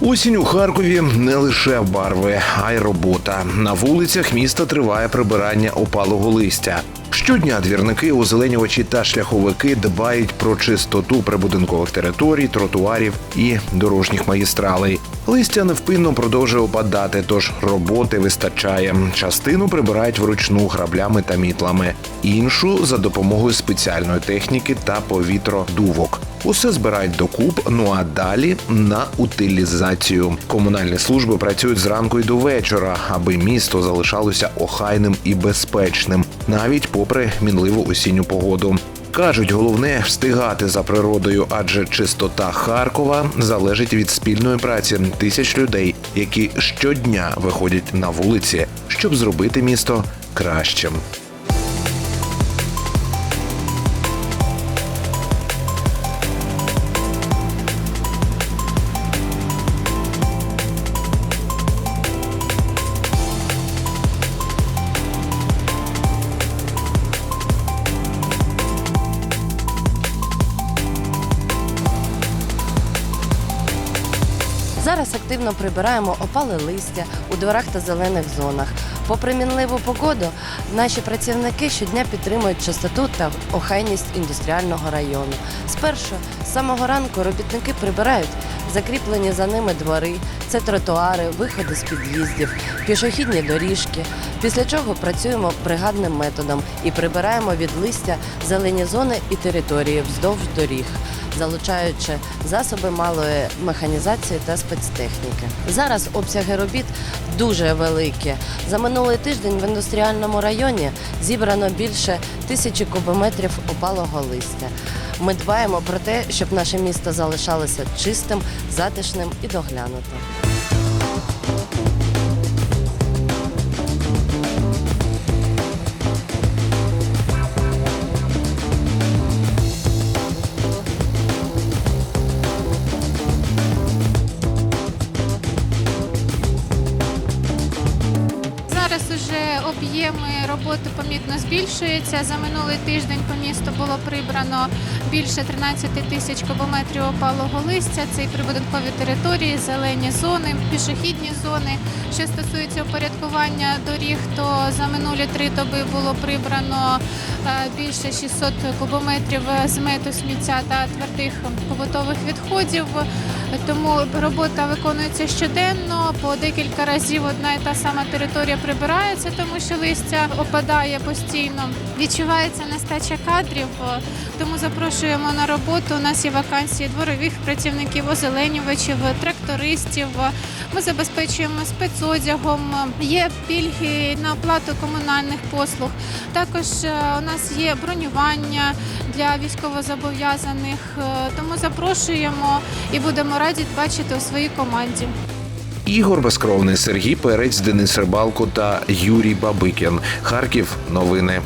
Осінь у Харкові не лише барви, а й робота. На вулицях міста триває прибирання опалого листя. Щодня двірники, озеленювачі та шляховики дбають про чистоту прибудинкових територій, тротуарів і дорожніх магістралей. Листя невпинно продовжує опадати, тож роботи вистачає. Частину прибирають вручну граблями та мітлами, іншу за допомогою спеціальної техніки та повітродувок. Усе збирають докуп, ну а далі на утилізацію. Комунальні служби працюють зранку і до вечора, аби місто залишалося охайним і безпечним, навіть попри мінливу осінню погоду. Кажуть, головне встигати за природою, адже чистота Харкова залежить від спільної праці тисяч людей, які щодня виходять на вулиці, щоб зробити місто кращим. Зараз активно прибираємо опале листя у дворах та зелених зонах. Попри мінливу погоду, наші працівники щодня підтримують чистоту та охайність індустріального району. Спершу з самого ранку робітники прибирають закріплені за ними двори, це тротуари, виходи з під'їздів, пішохідні доріжки. Після чого працюємо бригадним методом і прибираємо від листя зелені зони і території вздовж доріг залучаючи засоби малої механізації та спецтехніки. Зараз обсяги робіт дуже великі. За минулий тиждень в індустріальному районі зібрано більше тисячі кубометрів опалого листя. Ми дбаємо про те, щоб наше місто залишалося чистим, затишним і доглянутим. Уже об'єми роботи помітно збільшуються. За минулий тиждень по місту було прибрано більше 13 тисяч кубометрів опалого листя. Це і прибудинкові території, зелені зони, пішохідні зони. Що стосується упорядкування доріг, то за минулі три доби було прибрано е, більше 600 кубометрів змету сміття та твердих побутових відходів. Тому робота виконується щоденно, по декілька разів одна і та сама територія прибирається, тому що листя опадає постійно. Відчувається нестача кадрів, тому запрошуємо на роботу. У нас є вакансії дворових працівників, озеленювачів, трактористів. Ми забезпечуємо спецодягом, є пільги на оплату комунальних послуг. Також е, у нас є бронювання для військовозобов'язаних. Е, Тому запрошуємо і будемо раді бачити у своїй команді. Ігор Безкровний, Сергій Перець, Денис Рибалко та Юрій Бабикін. Харків. Новини.